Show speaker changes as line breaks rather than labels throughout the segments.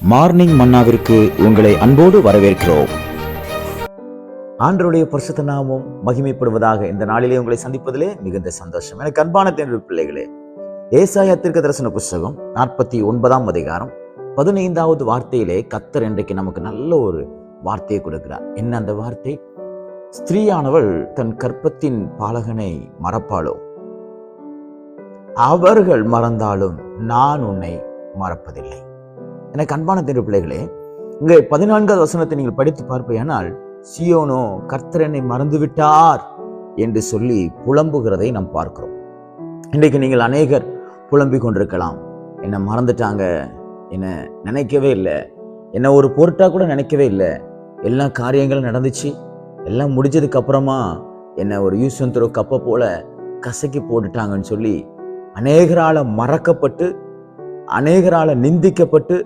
Morning மன்னாவிற்கு உங்களை அன்போடு வரவேற்கிறோம். ஆண்டருடைய பரிசுத்த நாமம் மகிமைப்படுவதாக இந்த நாளிலே உங்களை சந்திப்பதிலே மிகுந்த சந்தோஷம். எனக்கு அன்பான தேர்வு பிள்ளைகளே ஏசாயா தீர்க்க தரிசன புஸ்தகம் நாற்பத்தி ஒன்பதாம் அதிகாரம் பதினைந்தாவது வார்த்தையிலே கத்தர் இன்றைக்கு நமக்கு நல்ல ஒரு வார்த்தையை கொடுக்கிறார். என்ன அந்த வார்த்தை? ஸ்திரீயானவள் தன் கற்பத்தின் பாலகனை மறப்பாளோ? அவர்கள் மறந்தாலும் நான் உன்னை மறப்பதில்லை. எனக்கு அன்பான தேர்வு பிள்ளைகளே இங்கே பதினான்காவது வசனத்தை நீங்கள் படித்து பார்ப்பேனால் சியோனோ கர்த்தரனை மறந்துவிட்டார் என்று சொல்லி புலம்புகிறதை நாம் பார்க்கிறோம். இன்றைக்கு நீங்கள் அநேகர் புலம்பிக் கொண்டிருக்கலாம். என்னை மறந்துட்டாங்க? என்னை நினைக்கவே இல்லை. என்னை ஒரு பொருட்டாக கூட நினைக்கவே இல்லை. எல்லா காரியங்களும் நடந்துச்சு. எல்லாம் முடிஞ்சதுக்கு அப்புறமா என்னை ஒரு யூசந்தரோ கப்பை போல கசக்கி போட்டுட்டாங்கன்னு சொல்லி அநேகரால் மறக்கப்பட்டு அநேகரால் நிந்திக்கப்பட்டு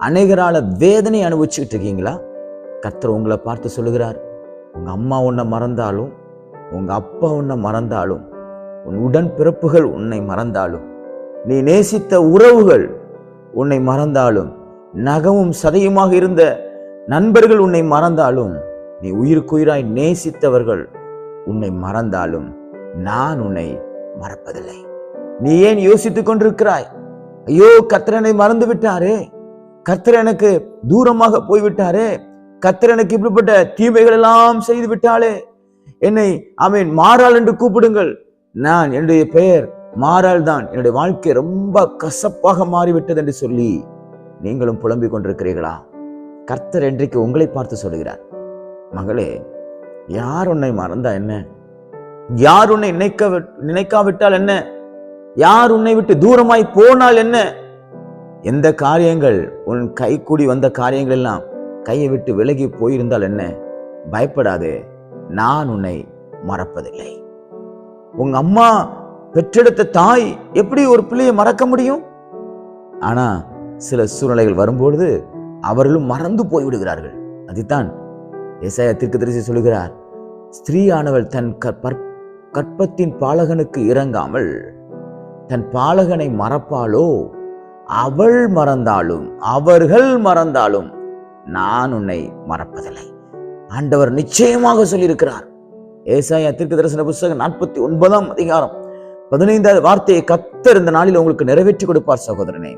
அநேகரால வேதனை அனுபவிச்சுக்கிட்டு இருக்கீங்களா? கர்த்தர் உங்களை பார்த்து சொல்லுகிறார் உங்க அம்மா உன்னை மறந்தாலும் உங்க அப்பா உன்னை மறந்தாலும் உன் உடன் பிறப்புகள் உன்னை மறந்தாலும் நீ நேசித்த உறவுகள் உன்னை மறந்தாலும் நகமும் சதையுமாக இருந்த நண்பர்கள் உன்னை மறந்தாலும் நீ உயிருக்குயிராய் நேசித்தவர்கள் உன்னை மறந்தாலும் நான் உன்னை மறப்பதில்லை. நீ ஏன் யோசித்துக் கொண்டிருக்கிறாய்? ஐயோ கத்திரனை மறந்து விட்டாரே. கர்த்தர் எனக்கு தூரமாக போய்விட்டாரே. கர்த்தர் எனக்கு இப்படிப்பட்ட தீமைகள் எல்லாம் செய்து விட்டாளே. என்னை அவன் மாறாள் என்று கூப்பிடுங்கள். நான் என்னுடைய பெயர் மாறால் தான். என்னுடைய வாழ்க்கை ரொம்ப கசப்பாக மாறிவிட்டது என்று சொல்லி நீங்களும் புலம்பிக் கொண்டிருக்கிறீர்களா? கர்த்தர் என்றைக்கு உங்களை பார்த்து சொல்லுகிறார் மகளே யார் உன்னை மறந்தா என்ன? யார் உன்னை நினைக்க நினைக்காவிட்டால் என்ன? யார் உன்னை விட்டு தூரமாய் போனால் என்ன? எந்த காரியங்கள் உன் கை கூடி வந்த காரியங்கள் எல்லாம் கையை விட்டு விலகி போயிருந்தால் என்ன? பயப்படாதே. நான் உன்னை மறப்பதில்லை. உங்க அம்மா பெற்றெடுத்த தாய் எப்படி ஒரு பிள்ளையை மறக்க முடியும்? ஆனா சில சூழ்நிலைகள் வரும்பொழுது அவர்களும் மறந்து போய்விடுகிறார்கள். அதுதான் திருக்கு தரிசி சொல்லுகிறார் ஸ்திரீயானவள் தன் கற்பத்தின் பாலகனுக்கு இறங்காமல் தன் பாலகனை மறப்பாளோ? அவள் மறந்தாலும் அவர்கள் மறந்தாலும் நான் உன்னை மறப்பதில்லை. ஆண்டவர் நிச்சயமாக சொல்லியிருக்கிறார். ஏசாயா தீர்க்க தரிசன புஸ்தகம் நாற்பத்தி ஒன்பதாம் அதிகாரம் பதினைந்தாவது வார்த்தையை கத்தர் இந்த நாளில் உங்களுக்கு நிறைவேற்றி கொடுப்பார் சகோதரனே.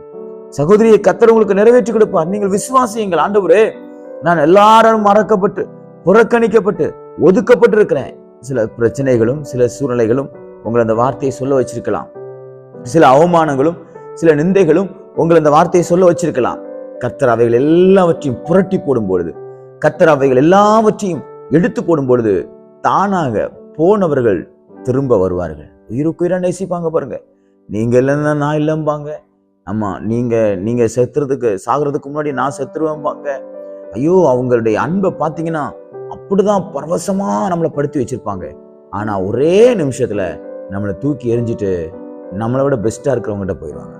சகோதரியை கத்தர் உங்களுக்கு நிறைவேற்றி கொடுப்பார். நீங்கள் விசுவாசியுங்கள். ஆண்டவரே நான் எல்லாரும் மறக்கப்பட்டு புறக்கணிக்கப்பட்டு ஒதுக்கப்பட்டு இருக்கிறேன் சில பிரச்சனைகளும் சில சூழ்நிலைகளும் உங்களை அந்த வார்த்தையை சொல்ல வச்சிருக்கலாம். சில அவமானங்களும் சில நிந்தைகளும் உங்களை அந்த வார்த்தையை சொல்ல வச்சிருக்கலாம். கர்த்தர் அவைகள் எல்லாவற்றையும் புரட்டி போடும் பொழுது கர்த்தர் அவைகள் எல்லாவற்றையும் எடுத்து போடும் பொழுது தானாக போனவர்கள் திரும்ப வருவார்கள். உயிருக்குயிராக நேசிப்பாங்க பாருங்க. நீங்கள் இல்லைன்னா நான் இல்லைம்பாங்க. ஆமாம் நீங்கள் நீங்கள் செத்துறதுக்கு சாகிறதுக்கு முன்னாடி நான் செத்துருவேன்பாங்க ஐயோ அவங்களுடைய அன்பை பார்த்தீங்கன்னா அப்படிதான் பரவசமாக நம்மளை படுத்தி வச்சுருப்பாங்க. ஆனால் ஒரே நிமிஷத்தில் நம்மளை தூக்கி எரிஞ்சிட்டு நம்மளை விட பெஸ்ட்டாக இருக்கிறவங்ககிட்ட போயிடுவாங்க.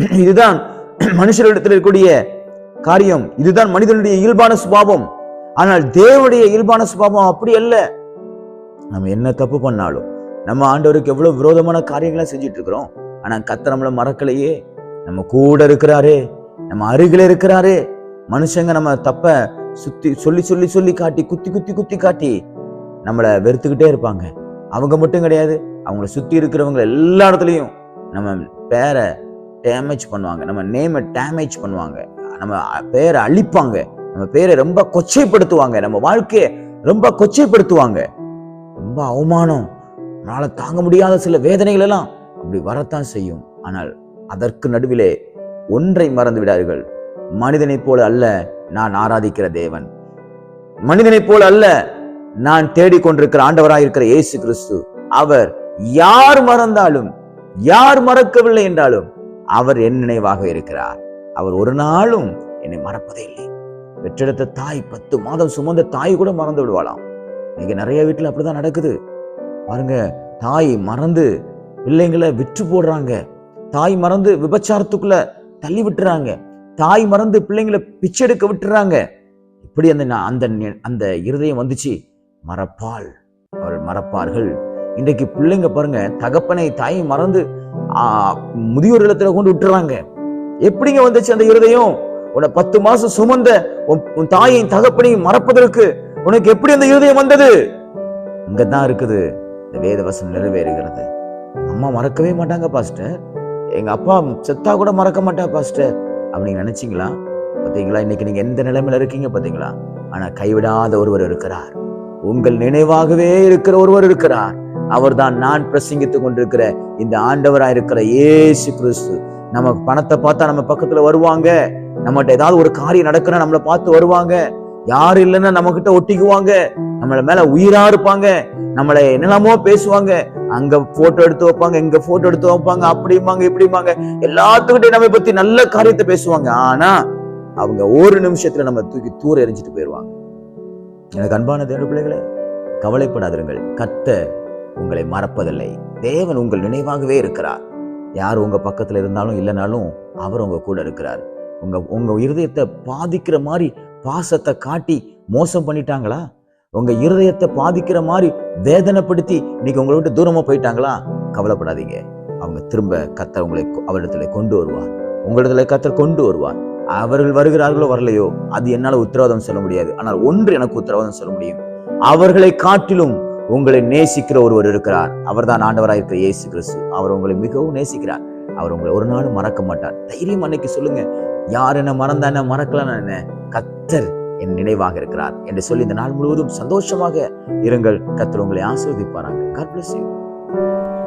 இதுதான் மனுஷர்களிடத்தில் இருக்கக்கூடிய காரியம். இதுதான் மனிதனுடைய இயல்பான சுபாவம். ஆனால் தேவனுடைய இயல்பான சுபாவம் அப்படி அல்ல. நம்ம என்ன தப்பு பண்ணாலும் நம்ம ஆண்டவருக்கு எவ்வளவு விரோதமான காரியங்களை செஞ்சுட்டு இருக்கிறோம் ஆனால் கத்த நம்மளை மறக்கலையே. நம்ம கூட இருக்கிறாரே. நம்ம அருகில இருக்கிறாரே. மனுஷங்க நம்ம தப்ப சுத்தி சொல்லி சொல்லி சொல்லி காட்டி குத்தி குத்தி குத்தி காட்டி நம்மளை வெறுத்துக்கிட்டே இருப்பாங்க. அவங்க மட்டும் கிடையாது. அவங்கள சுத்தி இருக்கிறவங்க எல்லா இடத்துலையும் நம்ம பேரை டேமேஜ் பண்ணுவாங்க. நம்ம நேமை டேமேஜ் பண்ணுவாங்க. நம்ம பேரை அழிப்பாங்க. நம்ம பேரை ரொம்ப கொச்சைப்படுத்துவாங்க. நம்ம வாழ்க்கையை ரொம்ப கொச்சைப்படுத்துவாங்க. ரொம்ப அவமானம். நம்மளால் தாங்க முடியாத சில வேதனைகள் எல்லாம் அப்படி வரத்தான் செய்யும். ஆனால் அதற்கு நடுவிலே ஒன்றை மறந்து விடார்கள் மனிதனைப் போல அல்ல நான் ஆராதிக்கிற தேவன். மனிதனைப் போல அல்ல நான் தேடிக்கொண்டிருக்கிற ஆண்டவராக இருக்கிற இயேசு கிறிஸ்து. அவர் யார் மறந்தாலும் யார் மறக்கவில்லை என்றாலும் அவர் என் நினைவாக இருக்கிறார். அவர் ஒரு நாளும் என்னை மறப்பதே இல்லை. பெற்றெடுத்த தாய் பத்து மாதம் சுமந்த தாய் கூட மறந்து விடுவாளாம். இன்னைக்கு நிறைய வீட்டில் அப்படிதான் நடக்குது. பாருங்க தாய் மறந்து பிள்ளைங்களை விற்று போடுறாங்க. தாய் மறந்து விபச்சாரத்துக்குள்ள தள்ளி விட்டுறாங்க. தாய் மறந்து பிள்ளைங்களை பிச்சை எடுக்க விட்டுறாங்க. இப்படி அந்த அந்த அந்த இருதயம் வந்துச்சு. மறப்பாள். அவர்கள் மறப்பார்கள். இன்றைக்கு பிள்ளைங்க பாருங்க தகப்பனை தாயை மறந்து முதியோர் இல்லத்துல கொண்டு விட்டுறாங்க. எப்படிங்க வந்துச்சு அந்த இருதயம்? உன்னை பத்து மாசம் சுமந்த உன் உன் தகப்பனையும் மறப்பதற்கு உனக்கு எப்படி அந்த இருதயம் வந்தது? இங்கதான் இருக்குது. இந்த வேதவசம் நிறைவேறுகிறது. அம்மா மறக்கவே மாட்டாங்க பாஸ்டர். எங்க அப்பா செத்தா கூட மறக்க மாட்டா பாஸ்டர். அப்படின்னு நினைச்சீங்களா? பாத்தீங்களா? இன்னைக்கு நீங்க எந்த நிலைமையில இருக்கீங்க பாத்தீங்களா? ஆனா கைவிடாத ஒருவர் இருக்கிறார். உங்கள் நினைவாகவே இருக்கிற ஒருவர் இருக்கிறார். அவர்தான் நான் பிரசங்கித்து கொண்டிருக்கிற இந்த ஆண்டவராக இருக்கிற இயேசு கிறிஸ்து. நம்ம பணத்தை பார்த்தா நம்ம பக்கத்துல வருவாங்க. நம்மகிட்ட ஏதாவது ஒரு காரியம் நடக்குன்னா நம்மளை பார்த்து வருவாங்க. யாரு இல்லைன்னா நம்ம கிட்ட ஒட்டிக்குவாங்க. நம்மள மேல உயிரா இருப்பாங்க. நம்மளை என்னெல்லாமோ பேசுவாங்க. அங்க போட்டோ எடுத்து வைப்பாங்க இங்க போட்டோ எடுத்து வைப்பாங்க அப்படிம்பாங்க இப்படிம்பாங்க. எல்லாத்துக்கிட்டையும் நம்ம பத்தி நல்ல காரியத்தை பேசுவாங்க. ஆனா அவங்க ஒரு நிமிஷத்துல நம்ம தூக்கி தூர எரிஞ்சிட்டு போயிடுவாங்க எனக்கு அன்பான தேடு பிள்ளைகளே கவலைப்படாதிருங்கள். கத்தை உங்களை மறப்பதில்லை. தேவன் உங்கள் நினைவாகவே இருக்கிறார். யார் உங்க பக்கத்துல இருந்தாலும் இல்லைனாலும் அவர் உங்க கூட இருக்கிறார். உங்க உங்க இருதயத்தை பாதிக்கிற மாதிரி பாசத்தை காட்டி மோசம் பண்ணிட்டாங்களா? உங்க இருதயத்தை பாதிக்கிற மாதிரி வேதனைப்படுத்தி இன்னைக்கு உங்களை விட்டு தூரமாக போயிட்டாங்களா? கவலைப்படாதீங்க. அவங்க திரும்ப கத்தர் உங்களை கொ- அவரிடத்துல கொண்டு வருவார். உங்களிடத்துல கத்தர் கொண்டு வருவார். அவர்கள் வருகிறார்களோ வரலையோ அது என்னால உத்தரவாதம் சொல்ல முடியாது. ஆனால் ஒன்று எனக்கு உத்தரவாதம் சொல்ல முடியும். அவர்களை காட்டிலும் உங்களை நேசிக்கிற ஒருவர் இருக்கிறார். அவர்தான் ஆண்டவராக இருக்கிற இயேசு கிறிஸ்து. அவர் உங்களை மிகவும் நேசிக்கிறார். அவர் உங்களை ஒரு நாளும் மறக்க மாட்டார். தைரியம் அன்னைக்கு சொல்லுங்க. யார் என்ன மறந்தா என்ன மறக்கலாம் என்ன? கத்தர் என் நினைவாக இருக்கிறார் என்று சொல்லி இந்த நாள் முழுவதும் சந்தோஷமாக இருங்கள். கத்தர் உங்களை ஆசிர்வதிப்பாராங்க God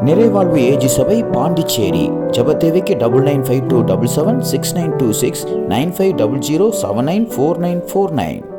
நிறைவாழ்வு ஏஜி சபை பாண்டிச்சேரி. ஜெப double nine five two double seven six nine two six nine five double zero seven nine four nine four nine